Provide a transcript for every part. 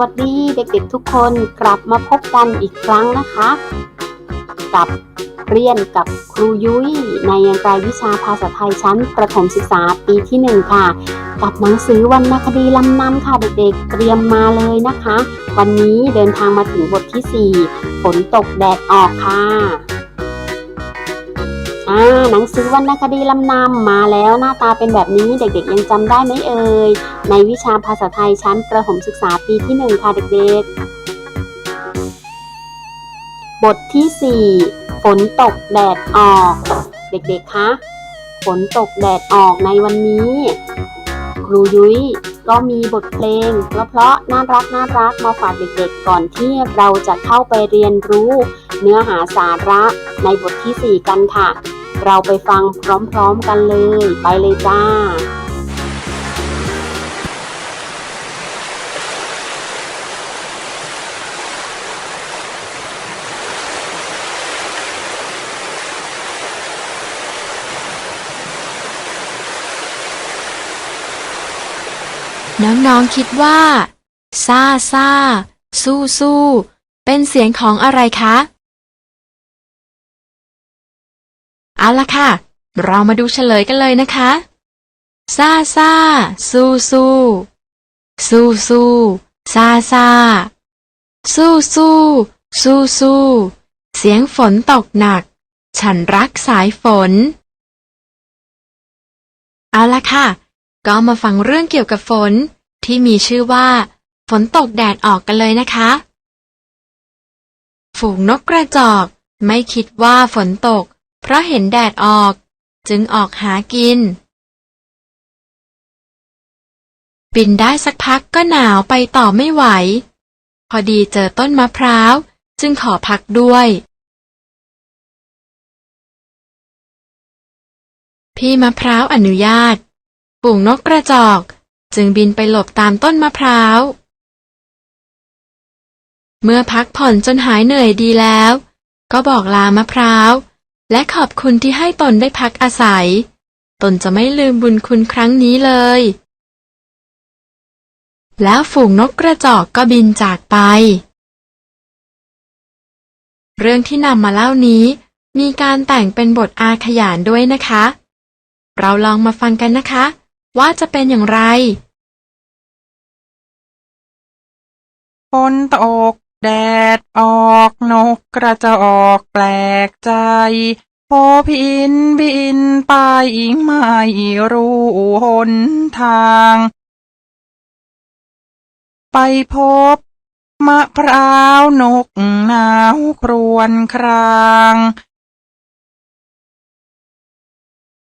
วัสดีเด็กๆทุกคนกลับมาพบกันอีกครั้งนะคะ กับเรียนกับครูยุ้ยในรายวิชาภาษาไทยชั้นประถมศึกษาปีที่ 1 ค่ะ กับหนังสือวรรณคดีลำนำค่ะเด็กๆเตรียมมาเลยนะคะ วันนี้เดินทางมาถึงบทที่ 4 ฝนตกแดดออกค่ะ อ่าหนังสือวรรณคดีลำนำมาแล้วหน้าตาเป็นแบบนี้เด็กๆยังจำได้ไหมเอ่ย ในวิชาภาษาไทยชั้นประถมศึกษาปีที่1ค่ะเด็กๆ บทที่ 4 ฝนตกแดดออก เด็กๆคะฝนตกแดดออกในวันนี้ ครูยุ้ยก็มีบทเพลงเพราะๆน่ารักน่ารักมาฝากเด็กๆ ก่อนที่เราจะเข้าไปเรียนรู้ เนื้อหาสาระในบทที่ 4 กันค่ะ เราไปฟังพร้อมๆกันเลย ไปเลยจ้าน้องๆคิดว่า ซาซาสู้สู้เป็นเสียงของอะไรคะ เอาละค่ะ เรามาดูเฉลยกันเลยนะคะซาซาสู้สู้สู้สู้ซาซาสู้สู้สู้สู้เสียงฝนตกหนัก ฉันรักสายฝน เอาละค่ะ ก็มาฟังเรื่องเกี่ยวกับฝนที่มีชื่อว่า ฝนตกแดดออกกันเลยนะคะ ฝูงนกกระจอก ไม่คิดว่าฝนตก เพราะเห็นแดดออก จึงออกหากิน บินได้สักพักก็หนาวไปต่อไม่ไหว พอดีเจอต้นมะพร้าว จึงขอพักด้วย พี่มะพร้าวอนุญาตฝูงนกกระจอก จึงบินไปหลบตามต้นมะพร้าว เมื่อพักผ่อนจนหายเหนื่อยดีแล้ว ก็บอกลามะพร้าว และขอบคุณที่ให้ตนได้พักอาศัย ตนจะไม่ลืมบุญคุณครั้งนี้เลย แล้วฝูงนกกระจอกก็บินจากไป เรื่องที่นำมาเล่านี้ มีการแต่งเป็นบทอาขยานด้วยนะคะ เราลองมาฟังกันนะคะ ว่าจะเป็นอย่างไร ฝนตก แดดออกนกกระจอกแปลกใจ โพพินบินไปไม่รู้หนทาง ไปพบ มะพร้าวนกหนาวครวญคราง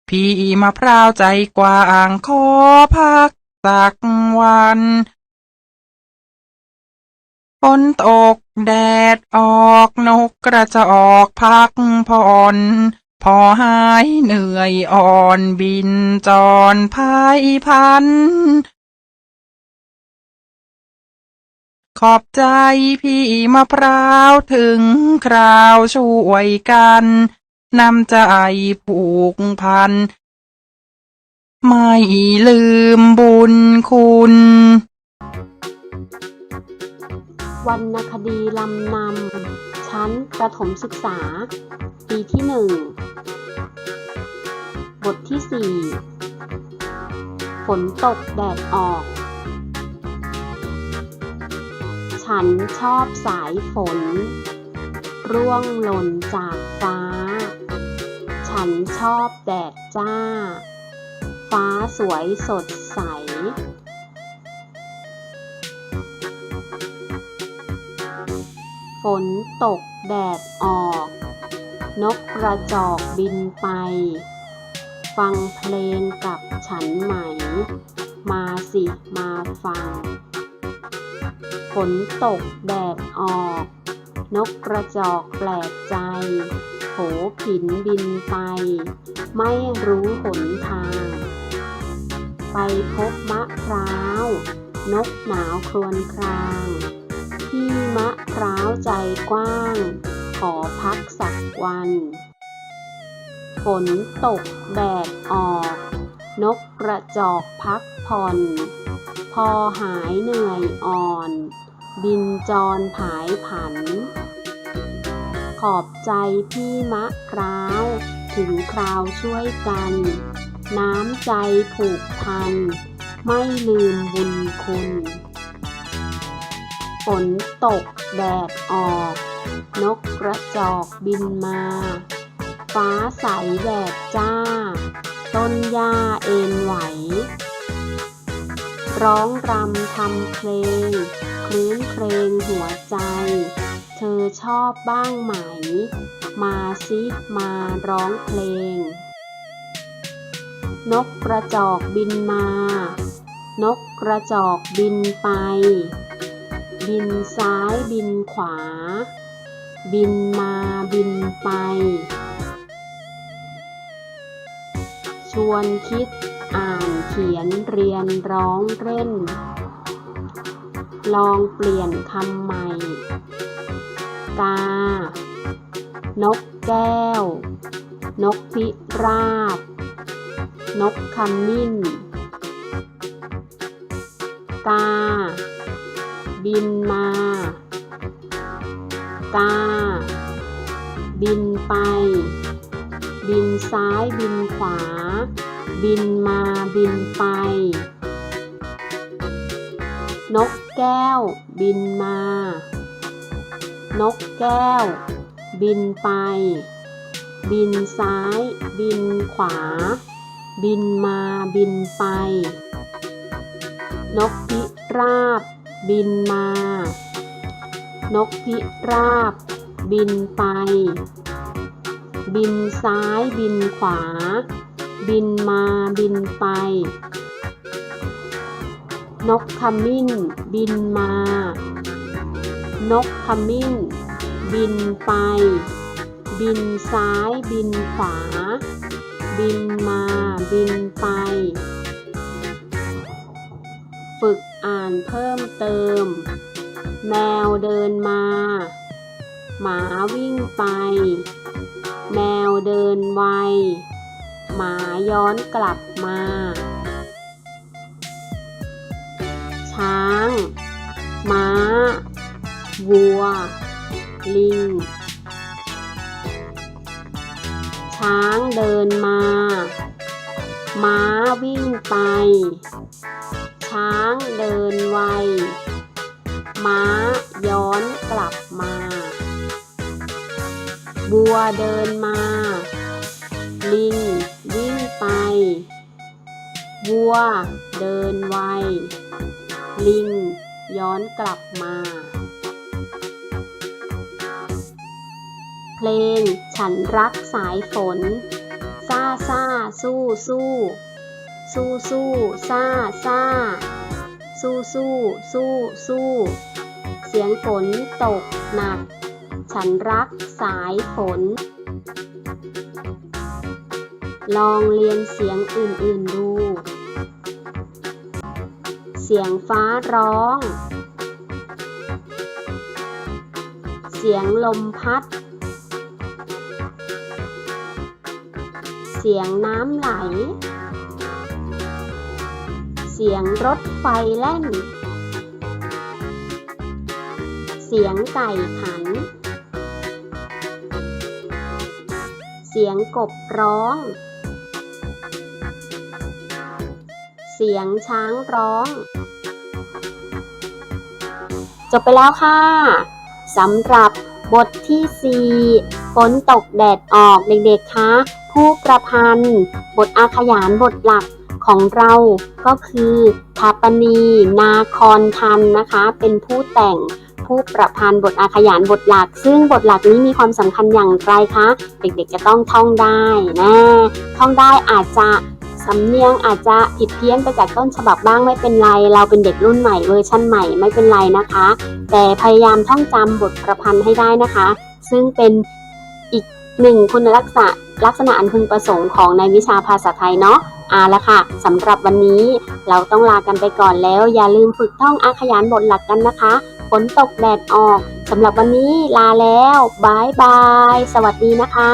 พี่มะพร้าวใจกว้างขอพักสักวัน ฝนตกแดดออกนกกระจอกพักผ่อนพอหายเหนื่อยอ่อนบินจรพายพัน ขอบใจพี่มะพร้าวถึงคราวช่วยกันนำใจผูกพัน ไม่ลืมบุญคุณ วรรณคดีลำนำ ชั้นประถมศึกษา ปีที่ 1 บทที่ 4 ฝนตกแดดออก ฉันชอบสายฝน ร่วงหล่นจากฟ้า ฉันชอบแดดจ้า ฟ้าสวยสดใฝนตกแดดออก นกกระจอกบินไป ฟังเพลงกับฉันไหม มาสิมาฟัง ฝนตกแดดออก นกกระจอกแปลกใจ โผผินบินไป ไม่รู้หนทาง ไปพบมะพร้าว นกหนาวครวญคราง พี่มะพร้าวใจกว้าง ขอพักสักวัน ฝนตกแดดออก นกกระจอกพักผ่อน พอหายเหนื่อยอ่อน บินจรผายผัน ขอบใจพี่มะพร้าว ถึงคราวช่วยกัน น้ำใจผูกพัน ไม่ลืมบุญคุณ ฝนตกแดดออก นกกระจอกบินมา ฟ้าใสแดดจ้า ต้นหญ้าเอ็นไหว ร้องรำทำเพลง คลื้นเพลงหัวใจ เธอชอบบ้างไหม มาซิมาร้องเพลง นกกระจอกบินมา นกกระจอกบินไป บินซ้ายบินขวา บินมาบินไป ชวนคิดอ่านเขียนเรียนร้องเล่น ลองเปลี่ยนคำใหม่ กา นกแก้ว นกพิราบ นกขมิ้น กา บินมา กา บินไป บินซ้ายบินขวา บินมาบินไป นกแก้ว บินมา นกแก้ว บินไป บินซ้าย บินขวา บินมาบินไป นกพิราบ บินมา นกพิราบ บินไป บินซ้ายบินขวา บินมาบินไป นกขมิ้น บินมา นกขมิ้น บินไป บินซ้ายบินขวา บินมาบินไป ฝึกอ่านเพิ่มเติม แมวเดินมา หมาวิ่งไป แมวเดินไว หมาย้อนกลับมา ช้าง ม้า วัว ลิง ช้างเดินมา ม้าวิ่งไป ช้างเดินไว ม้าย้อนกลับมา บัวเดินมา ลิงวิ่งไป วัวเดินไว ลิงย้อนกลับมา เพลงฉันรักสายฝน ซ่าซ่าสู้สู้ สู้สู้ซ่าซ่าสู้สู้สู้สู้เสียงฝนตกหนัก ฉันรักสายฝน ลองเรียนเสียงอื่นๆดู เสียงฟ้าร้อง เสียงลมพัดเสียงน้ำไหล สียงรถไฟแล่น เสียงไก่ขัน เสียงกบร้อง เสียงช้างร้อง จบไปแล้วค่ะสำหรับบทที่ 4 ฝนตกแดดออกเด็กๆคะผู้ประพันธ์ บทอาขยานบทหลัก ของเราก็คือทาปณีนาคอนทันนะคะ เป็นผู้แต่งผู้ประพันธ์บทอาขยานบทหลัก ซึ่งบทหลักนี้มีความสำคัญอย่างไรคะ เด็กๆจะต้องท่องได้นะท่องได้อาจจะสำเนียงอาจจะผิดเพี้ยนไปจากต้นฉบับบ้างไม่เป็นไร เราเป็นเด็กรุ่นใหม่เวอร์ชั่นใหม่ไม่เป็นไรนะคะ แต่พยายามท่องจำบทประพันธ์ให้ได้นะคะ ซึ่งเป็นอีกหนึ่งคุณลักษณะลักษณะอันพึงประสงค์ของในวิชาภาษาไทยเนาะ เอาละค่ะสำหรับวันนี้เราต้องลากันไปก่อนแล้ว อย่าลืมฝึกท่องอาขยานบทหลักกันนะคะฝนตกแดดออกสำหรับวันนี้ลาแล้วบายบาย สวัสดีนะคะ